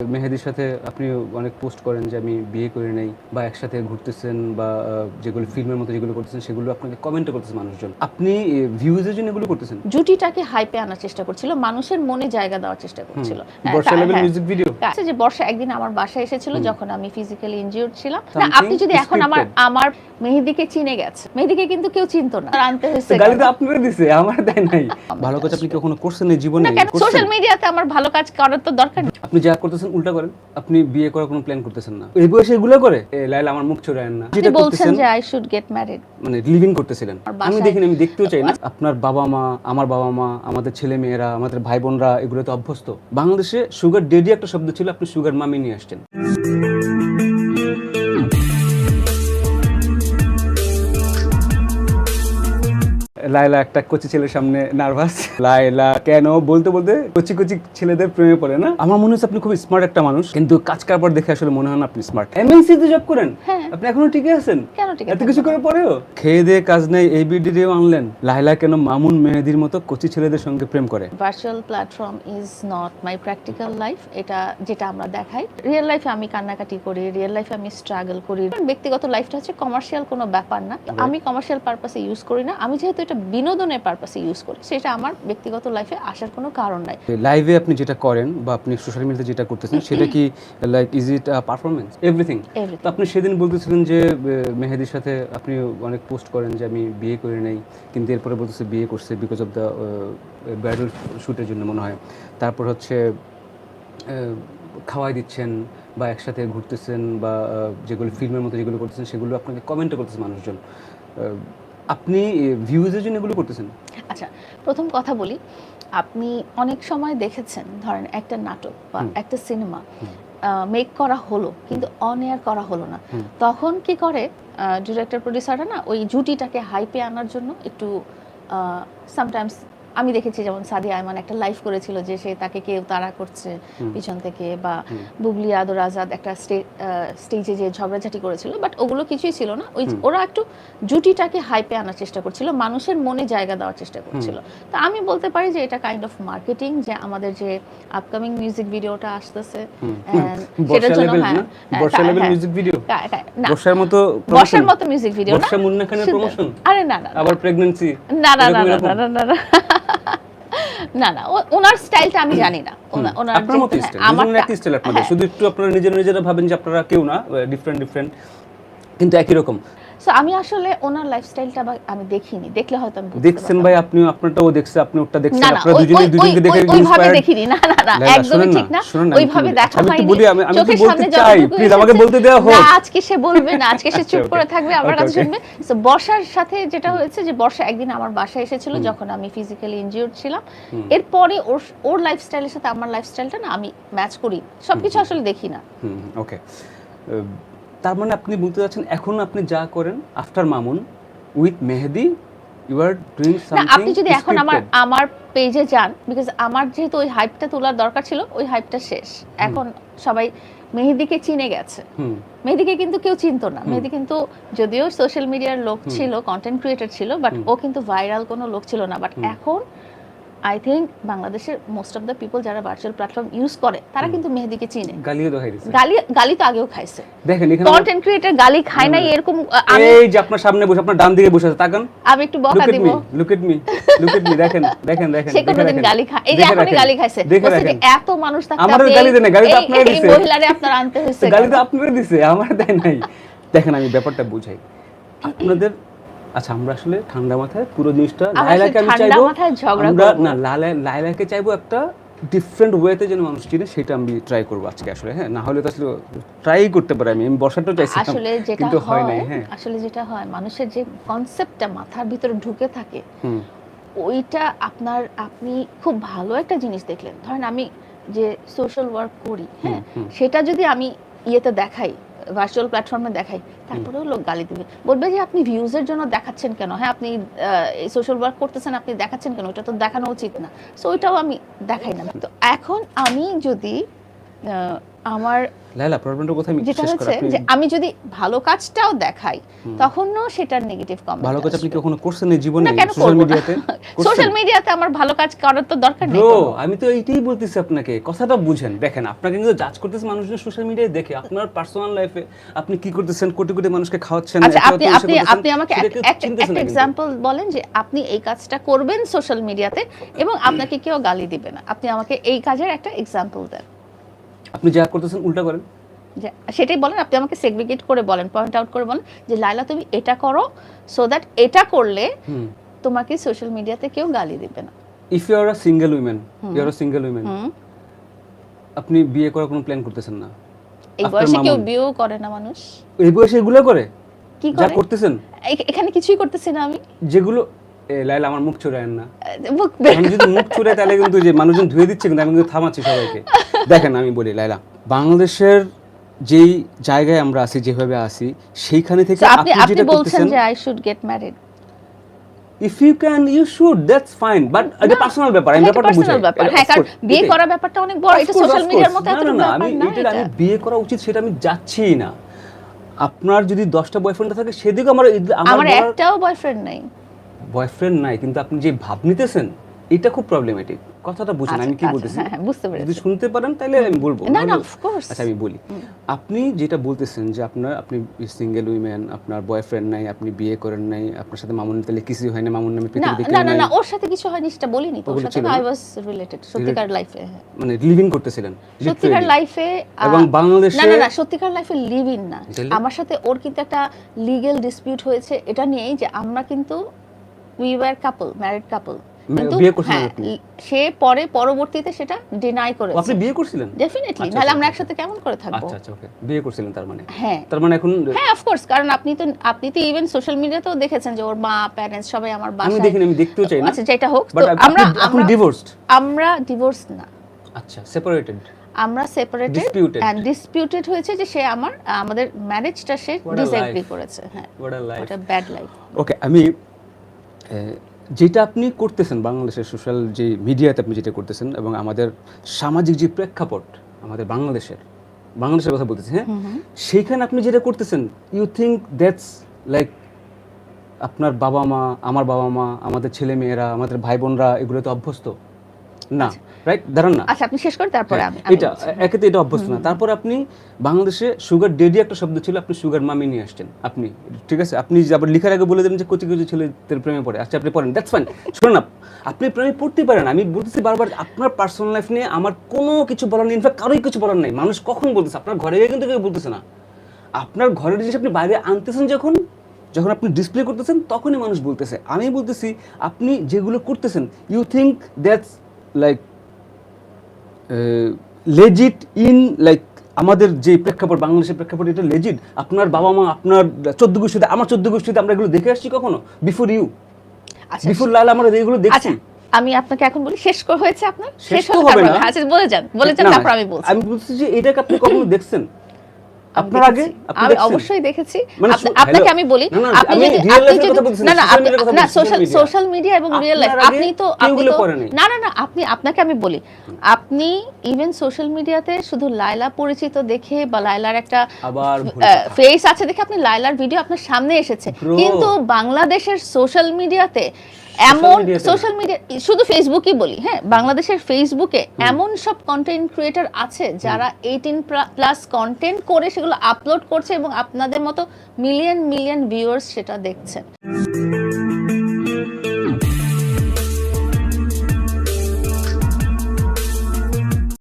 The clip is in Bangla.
মেহেদির সাথে আপনি অনেক পোস্ট করেন যে আমি বিয়ে করি নাই বা একসাথে ঘুরতেছেন বা যেগুলো ফিল্মের মতো যেগুলো করতেছেন সেগুলো আপনাকে কমেন্টও করতেছে মানুষজন। আপনি ভিউজের জন্য এগুলো করতেছেন? জুটিটাকে হাইপে আনার চেষ্টা করছিল মানুষের মনে জায়গা দেওয়ার চেষ্টা করছিল। বর্ষা লেভেল। মিউজিক ভিডিও আছে যে বর্ষা একদিন আমার বাসায় এসেছিল যখন আমি ফিজিক্যালি ইনজিওর্ড ছিলাম। না আপনি যদি এখন আমার আমার মেহেদিকে চিনে গেছে মেহেদিকে কিন্তু কেউ চিনতো না। আনতে হয়েছে গালি তো কেন? আপনারা দিছে আমার দেয় নাই। ভালো কাজ আপনি কখনো করছেন এই জীবনে? সোশ্যাল মিডিয়াতে আমার ভালো কাজ করার তো দরকার নেই। আপনি যা করতেছেন উল্টা করেন আপনি বিয়ে করার কোনো প্ল্যান করতেছেন না। এই বয়সে এগুলো করে? এ, লাইলা আমার মুখ চোরায়েন না। যেটা বলছেন যে আই শুড গেট ম্যারিড মানে লিভিং করতেছিলেন। আমি দেখিনি আমি দেখতেও চাই না। আপনার বাবা মা আমার বাবা মা আমাদের ছেলে মেয়েরা আমাদের ভাই বোনরা এগুলো তো অভ্যস্ত। বাংলাদেশে সুগার ডেডি একটা শব্দ ছিল আপনি সুগার মামি নিয়ে আসছেন। লাইলা একটা কচি ছেলের সামনে নার্ভাস লাইলা কেন? বলতে বলতে কচি কচি ছেলেদের প্রেমে পড়ে না? আমার মনে হচ্ছে আপনি খুব স্মার্ট একটা মানুষ কিন্তু কাজ কারবার দেখে আসলে মনে হয় না আপনি স্মার্ট এমএনসি তে জব করেন? হ্যাঁ। আপনি এখনও টিকে আছেন? কেন ঠিক এত কিছু করে পরেও? খেয়ে দিয়ে কাজ নেই এই বিডিও আনলেন। লাইলা কেন মামুন মেহেদির মতো কচি ছেলেদের সঙ্গে প্রেম করে? Virtual platform is not my practical life এটা যেটা আমরা দেখাই। রিয়েল লাইফে আমি কান্নাকাটি করি রিয়েল লাইফে আমি স্ট্রাগল করি। ব্যক্তিগত লাইফটা হচ্ছে কমার্শিয়াল কোনো ব্যাপার না। তো আমি কমার্শিয়াল পারপাসে ইউজ করি না। আমি যেহেতু এটা বিনোদনের পারপাসে ইউজ করি। সেটা আমার ব্যক্তিগত লাইফে আসার কোনো কারণ নাই। লাইভে আপনি যেটা করেন বা আপনি সোশ্যাল মিডিয়াতে যেটা করতেছেন সেটা কি like is it performance everything. তো আপনি সেদিন বলতেছিলেন যে মেহেদির সাথে আপনি অনেক পোস্ট করেন যে আমি বিয়ে করি নাই। কিন্তু এরপরে বলতেছে বিয়ে করছে বিকজ অফ দ্য ব্রাইডাল শ্যুটের জন্য মনে হয়। তারপর হচ্ছে খাওয়াই দিচ্ছেন বা একসাথে ঘুরতেছেন বা যেগুলো ফিল্মের মতো যেগুলো করতেছেন সেগুলো আপনাকে কমেন্টও করতেছে মানুষজন। আপনি ভিউজের জন্য এগুলো করতেছেন? আচ্ছা প্রথম কথা বলি আপনি অনেক সময় দেখেছেন ধরেন একটা নাটক বা একটা সিনেমা মেক করা হলো কিন্তু অন এয়ার করা হলো না। তখন কি করে ডিরেক্টর প্রডিউসাররা না ওই জুটিটাকে হাইপে আনার জন্য একটু সামটাইমস আমি দেখেছি যেমন সাদিয়া আয়মান একটা লাইভ করেছিল যে সে তাকে কেউ তাড়া করছে পিছন থেকে বা বুবলি আদর আজাদ একটা স্টেজে যে ঝগড়াঝাটি করেছিল। বাট ওগুলো কিছুই ছিল না। ওই ওরা একটু জুটিটাকে হাইপে আনার চেষ্টা করছিল মানুষের মনে জায়গা দেওয়ার চেষ্টা করছিল। তো আমি বলতে পারি যে এটা কাইন্ড অফ মার্কেটিং যে আমাদের যে আপকামিং মিউজিক ভিডিওটা আসতেছে। সেটার জন্য হ্যাঁ। না? হ্যাঁ, হ্যাঁ, মিউজিক ভিডিও কা- কা- না। বর্ষার মতো বর্ষার promotion? মতো মিউজিক ভিডিও না। মুন্না খানের শুধু- প্রমোশন আরে না না না। আবার প্রেগন্যান্সি না না না না না না। না না ওনার স্টাইলটা আমি জানি না। ওনার আপনার মতো হ্যাঁ, স্টাইল স্টাইল আপনাদের। শুধু একটু আপনারা নিজেরা নিজেরা ভাবেন যে আপনারা কেউ না ডিফারেন্ট ডিফারেন্ট কিন্তু একই রকম। সো আমি আসলে ওনার লাইফস্টাইলটা আমি দেখিনি। দেখলে হয়তো আমি দেখছেন ভাই আপনি আপনারটাও দেখছে আপনি ওরটা দেখছেন আপনারা দুজনে দুজনকে দেখে ওইভাবে দেখিনি। না না না একদমই ঠিক না। আমি ওইভাবে? দেখা আমি একটু বলি, আমি- আমি বলতে চাই, please, আমাকে বলতে দেওয়া হোক। না আজকে সে বলবে না আজকে সে আচ্ছা, চুপ করে থাকবে আমার কাছে. শুনবে। So, বর্ষার সাথে যেটা হয়েছে যে বর্ষা একদিন আমার বাসায় এসেছিল যখন আমি ফিজিক্যালি ইনজিওর্ড ছিলাম। এরপরে ওর ওর লাইফস্টাইলের সাথে আমার লাইফস্টাইলটা না আমি ম্যাচ করি। সবকিছু আসলে দেখি না। ওকে। তার মানে আপনি বলতে চাচ্ছেন এখন আপনি যা করেন after Mamun with Mehedi you are doing something আপনি যদি এখন আমার আমার পেজে যান বিকজ আমার যেহেতু ওই হাইপটা তোলার দরকার ছিল ওই হাইপটা শেষ। এখন সবাই মেহেদিকে চিনে গেছে। মেহেদিকে কিন্তু কেউ চিনতো না। মেহেদি কিন্তু যদিও সোশ্যাল মিডিয়ার লোক ছিল কন্টেন্ট ক্রিয়েটর ছিল বাট ও কিন্তু ভাইরাল কোনো লোক ছিল না। বাট এখন আই থিঙ্ক বাংলাদেশের মোস্ট অফ দ্য পিপল যারা ভার্চুয়াল প্ল্যাটফর্ম ইউজ করে তারা কিন্তু মেহেদিকে চিনে। গালিও দেখাই দিচ্ছে গালি গালি তো আগেও খাইছে। দেখেন এখানে কন্টেন্ট ক্রিয়েটর গালি খায় নাই এরকম আমি এই যে আপনার সামনে বসে আপনার ডান দিকে বসে আছে তাকান। আমি একটু বকা দিব। Look at me look at me দেখেন দেখেন দেখেন সে কোনোদিন গালি খায় এই যে রাখেন। গালি খাইছে। বলছে এত মানুষ থাকতে আমারও আপনি গালি দেন গালি তো এই- আপনারা এই দিছে। মহিলারে আপনার আনতে হয়েছে গালি তো কেন? আপনারা দিছে আমার দেয় নাই। দেখেন আমি ব্যাপারটা বুঝাই। আপনাদের আচ্ছা আমরা আসলে ঠান্ডা মাথায় পুরো জিনিসটা লাইলাকে আমি চাইব আমরা না লাইলা লাইলাকে চাইব একটা ডিফারেন্ট ওয়েতে যেন মানুষ চিনে সেটা আমি ট্রাই করব আজকে আসলে হ্যাঁ না হলে তো আসলে ট্রাই করতে পারি আমি আমি বসাটাও চাইছিলাম আসলে যেটা কিন্তু হয় নাই হ্যাঁ। আসলে যেটা হয় মানুষের যে কনসেপ্টটা মাথার ভিতরে ঢুকে থাকে ওইটা আপনার আপনি খুব ভালো একটা জিনিস দেখলেন। ধরেন আমি যে সোশ্যাল ওয়ার্ক করি হ্যাঁ সেটা যদি আমি ইয়েতে দেখাই ভার্চুয়াল প্ল্যাটফর্মে দেখাই তারপরেও লোক গালি দিবে। বলবে যে আপনি ভিউজের জন্য দেখাচ্ছেন কেন? হ্যাঁ আপনি সোশ্যাল ওয়ার্ক করতেছেন আপনি দেখাচ্ছেন কেন? ওটা তো দেখানো উচিত না। সো ওইটাও আমি দেখাই না। তো এখন আমি যদি আহ, আমার লাইলা প্রবলেমটার কথা আমি যেটা হচ্ছে যে আমি যদি ভালো কাজটাও দেখাই তখনও সেটার নেগেটিভ কমেন্ট ভালো কাজ আপনি কখনো করছেন জীবনে সোশ্যাল মিডিয়াতে সোশ্যাল মিডিয়াতে আমার ভালো কাজ করার তো দরকার নেই আমি তো এইটাই বলতেছি আপনাকে কথাটা বুঝেন। দেখেন আপনাকে কিন্তু জাজ করতেছে মানুষজন সোশ্যাল মিডিয়ায় দেখে। আপনার পার্সোনাল লাইফে আপনি কি করতেছেন? কোটি কোটি মানুষকে খাওয়াচ্ছেন আচ্ছা আপনি আপনি আপনি আমাকে একটা এক্সাম্পল বলেন যে আপনি এই কাজটা করবেন সোশ্যাল মিডিয়াতে এবং আপনাকে কেউ গালি দিবে না। আপনি আমাকে এই কাজের একটা এক্সাম্পল দেন। আপনি যা করতেছেন উল্টা করেন। সেটাই বলেন আপনি আমাকে সেগ্রিগেট করে বলেন পয়েন্ট আউট করে বলেন যে লাইলা তুমি এটা করো সো দ্যাট এটা করলে তোমাকে সোশ্যাল মিডিয়াতে কেউ গালি দিবে না। If you are a single women you are a single women আপনি বিয়ে করার কোনো প্ল্যান করতেছেন না। এই বয়সে কেউ। বিয়েও করে না মানুষ? এই বয়সে এগুলো করে? কি যা করে? করতেছেন? এখানে কিছুই করতেছি না আমি। যেগুলো লাইলা আমার মুখ চুরায়েন না। মুখ আমি যদি মুখ চুরে তাহলে কিন্তু যে মানুষজন ধুয়ে দিচ্ছে কিন্তু আমি কিন্তু থামাচ্ছি সবাইকে। দেখেন আমি বলি লাইলা বাংলাদেশের যেই জায়গায় আমরা আছি যেভাবে আছি সেইখানে থেকে আপনি আপনি বলছেন যে I should get married if you can you should that's fine but এটা পার্সোনাল ব্যাপার আমি ব্যাপারটা এটা হ্যাঁ কারণ বিয়ে করা ব্যাপারটা অনেক বড় এটা সোশ্যাল মিডিয়ার মতো এত না, আমি এটা আমি বিয়ে করা উচিত সেটা আমি যাচ্ছিই না। আপনার যদি দশটা বয়ফ্রেন্ড থাকে সেদিকে আমার আমার আমার একটাও বয়ফ্রেন্ড নাই। বয়ফ্রেন্ড নাই কিন্তু আপনি যে ভাব নিতেছেন এটা খুব প্রবলেমেটিক কথাটা বুঝেন আমি কি আচ্ছা, বলতেছি? হ্যাঁ, হ্যাঁ, বুঝতে যদি শুনতে পারেন তাহলে আমি বলব। না না অফ কোর্স আচ্ছা আমি বলি। আপনি যেটা বলতেছেন যে আপনার আপনি সিঙ্গেল উইমেন আপনার বয়ফ্রেন্ড নাই আপনি বিয়ে করেন নাই আপনার সাথে মামুন তাহলে কিছুই হয় না মামুন নামে না পৃথিবীতে না না না ওর সাথে কিছু হয়নি সেটা বলিনি ওর সাথে আই ওয়াজ রিলেটেড সত্যিকার লাইফে মানে লিভিং করতেছিলেন সত্যিকার লাইফে এবং বাংলাদেশে না না না সত্যিকার লাইফে লিভ ইন না আমার সাথে ওর কিন্তু একটা লিগ্যাল ডিসপিউট হয়েছে এটা নিয়েই যে আমরা কিন্তু we were couple married couple করছেন হ্যাঁ? সে পরে পরবর্তীতে সেটা ডিনাই ও, করেছে। আপনি বিয়ে করছিলেন? ডেফিনেটলি আচ্ছা, নাহলে আমরা আচ্ছা, একসাথে কেমন করে থাকব? আচ্ছা আচ্ছা ওকে বিয়ে করছিলেন তার মানে? হ্যাঁ। তার মানে এখন হ্যাঁ অফকোর্স কারণ আপনি তো আপনি তো ইভেন সোশ্যাল মিডিয়াতেও দেখেছেন যে ওর মা প্যারেন্টস সবাই আমার আমি দেখিনি আমি দেখতেও চাই না। আচ্ছা যেটা হোক তো আমরা আমরা ডিভোর্সড আমরা ডিভোর্স না। আচ্ছা সেপারেটেড আমরা সেপারেটেড. এন্ড ডিসপিউটেড হয়েছে যে সে আমার আমাদের ম্যারেজটা সে ডিসএগ্রি করেছে হ্যাঁ। ওটা ব্যাড লাইফ ওকে আমি যেটা আপনি করতেছেন বাংলাদেশের সোশ্যাল যে মিডিয়াতে আপনি যেটা করতেছেন এবং আমাদের সামাজিক যে প্রেক্ষাপট আমাদের বাংলাদেশের বাংলাদেশের কথা বলতেছি হ্যাঁ? সেইখানে আপনি যেটা করতেছেন ইউ থিঙ্ক দ্যাটস লাইক আপনার বাবা মা আমার বাবা মা আমাদের ছেলে মেয়েরা আমাদের ভাই বোনরা এগুলো তো অভ্যস্ত? না রাইট দাঁড়ান না। আচ্ছা আপনি শেষ করে তারপরে হ্যাঁ, আমি এটা বলছি। একে তো এটা অভ্যস্ত না। তারপর আপনি বাংলাদেশে সুগার ডেডি একটা শব্দ ছিল আপনি সুগার মামি নিয়ে আসছেন। আপনি ঠিক আছে? আপনি যে আবার লিখার আগে বলে দেন যে কচি কচি ছেলেদের প্রেমে পড়ে আচ্ছা আপনি পড়েন দ্যাটস ফাইন শুনুন না আপনি প্রেমে পড়তে পারেন আমি বলতেছি বারবার আপনার পার্সোনাল লাইফ নিয়ে আমার কোনো কিছু বলার নেই ইনফ্যাক্ট কারোই কিছু বলার নেই। মানুষ কখন বলতেছে? আপনার ঘরে কিন্তু কেউ বলতেছে না। আপনার ঘরের জিনিস আপনি বাইরে আনতেছেন যখন যখন আপনি ডিসপ্লে করতেছেন তখনই মানুষ বলতেছে। আমি বলতেছি আপনি যেগুলো করতেছেন you think that's like legit in like আমাদের যে প্রেক্ষাপট বাংলাদেশের প্রেক্ষাপট এটা লেজিট আপনার বাবা মা আপনার চোদ্দ গোষ্ঠীতে আমার চোদ্দ গোষ্ঠীতে আমরা এগুলো দেখে আসছি কখনো? বিফোর ইউ আচ্ছা বিফোর লাল আমরা এগুলো আচ্ছা দেখছি আমি আপনাকে এখন বলি শেষ করে হয়েছে আপনার? শেষ হবে না। আচ্ছা বলে যান বলে যান তারপর আমি বলছি আমি বলছি। যে এটাকে আপনি কখনো দেখছেন? আপনার আগে? আমি অবশ্যই দেখেছি। মানে আপনাকে আমি বলি আপনি যদি আপনি যদি না না, না সোশ্যাল সোশ্যাল মিডিয়া এবং রিয়েল লাইফ আপনি তো আপনি তো না না না আপনি আপনাকে আমি বলি। আপনি ইভেন সোশ্যাল মিডিয়াতে শুধু লায়লা পরিচিত দেখে বা লায়লার একটা। ফেস আছে দেখে আপনি লায়লার ভিডিও আপনার সামনে এসেছে। কিন্তু বাংলাদেশের সোশ্যাল মিডিয়াতে এমন। সোশ্যাল মিডিয়া শুধু ফেসবুকই বলি হ্যাঁ বাংলাদেশের ফেসবুকে এমন সব কন্টেন্ট ক্রিয়েটর আছে যারা এইটিন প্লাস কন্টেন্ট করে সেগুলো আপলোড করছে এবং আপনাদের মতো মিলিয়ন মিলিয়ন ভিউয়ার্স সেটা দেখছেন।